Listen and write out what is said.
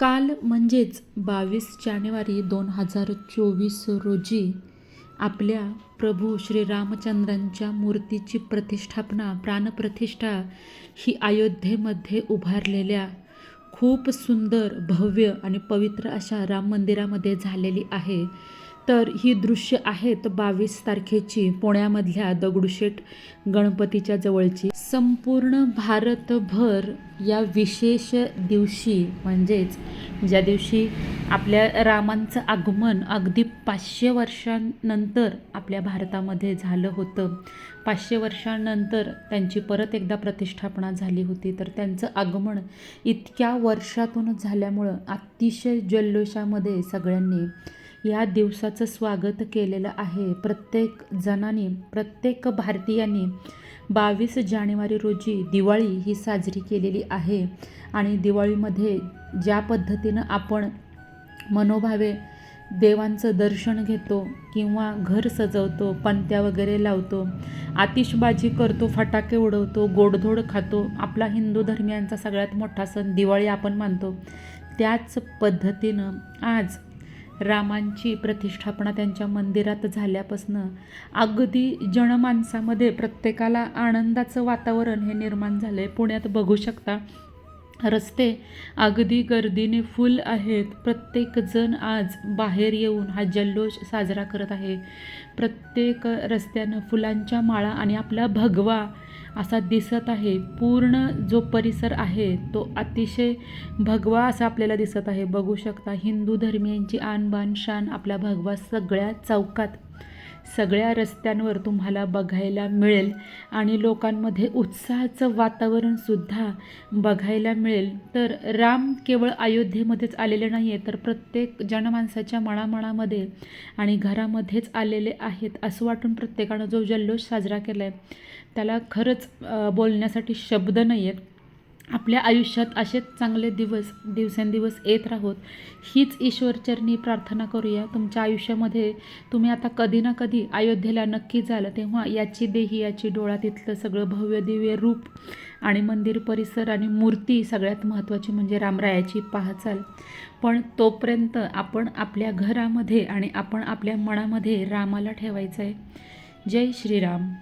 काल म्हणजेच बावीस जानेवारी दोन हजार चोवीस रोजी आपल्या प्रभू श्रीरामचंद्रांच्या मूर्तीची प्रतिष्ठापना प्राणप्रतिष्ठा ही अयोध्येमध्ये उभारलेल्या खूप सुंदर भव्य आणि पवित्र अशा राम मंदिरामध्ये झालेली आहे. तर ही दृश्य आहेत बावीस तारखेची पुण्यामधल्या दगडूशेठ गणपतीच्या जवळची. संपूर्ण भारतभर या विशेष दिवशी म्हणजेच ज्या दिवशी आपल्या रामांचं आगमन अगदी पाचशे वर्षांनंतर आपल्या भारतामध्ये झालं होतं पाचशे वर्षांनंतर त्यांची परत एकदा प्रतिष्ठापना झाली होती तर त्यांचं आगमन इतक्या वर्षातून झाल्यामुळं अतिशय जल्लोषामध्ये सगळ्यांनी या दिवसाचं स्वागत केलेलं आहे. प्रत्येक जणांनी प्रत्येक भारतीयांनी बावीस जानेवारी रोजी दिवाळी ही साजरी केलेली आहे. आणि दिवाळीमध्ये ज्या पद्धतीनं आपण मनोभावे देवांचं दर्शन घेतो किंवा घर सजवतो पणत्या वगैरे लावतो आतिषबाजी करतो फटाके उडवतो गोडधोड खातो आपला हिंदू धर्मियांचा सगळ्यात मोठा सण दिवाळी आपण मानतो. त्याच पद्धतीनं आज रामांची प्रतिष्ठापना त्यांच्या मंदिरात झाल्यापासनं अगदी जनमानसामध्ये प्रत्येकाला आनंदाचं वातावरण हे निर्माण झालं आहे पुण्यात बघू शकता रस्ते अगदी गर्दीने फुल आहेत. प्रत्येकजण आज बाहेर येऊन हा जल्लोष साजरा करत आहे. प्रत्येक रस्त्यानं फुलांच्या माळा आणि आपला भगवा असा दिसत आहे. पूर्ण जो परिसर आहे तो अतिशय भगवा असा आपल्याला दिसत आहे. बघू शकता हिंदू धर्मियांची आणबाण शान आपला भगवा सगळ्या चौकात. सगळ्या रस्त्यांवर तुम्हाला बघायला मिळेल आणि लोकांमध्ये उत्साहाचं वातावरणसुद्धा बघायला मिळेल. तर राम केवळ अयोध्येमध्येच आलेले नाही आहे तर प्रत्येक जनमानसाच्या मणामणामध्ये आणि घरामध्येच आलेले आहेत असं वाटून प्रत्येकानं जो जल्लोष साजरा केला आहे त्याला खरंच बोलण्यासाठी शब्द नाही आहेत आपल्या आयुष्यात असेच चांगले दिवस दिवसेंदिवस येत राहोत हीच ईश्वरचरणी प्रार्थना करूया. तुमच्या आयुष्यामध्ये तुम्ही आता कधी ना कधी अयोध्येला नक्की झालं तेव्हा याची देही याची डोळा तिथलं सगळं भव्य दिव्य रूप आणि मंदिर परिसर आणि मूर्ती सगळ्यात महत्त्वाची म्हणजे रामरायाची पाहचाल. पण तोपर्यंत आपण आपल्या घरामध्ये आणि आपण आपल्या मनामध्ये रामाला ठेवायचं आहे जय श्रीराम.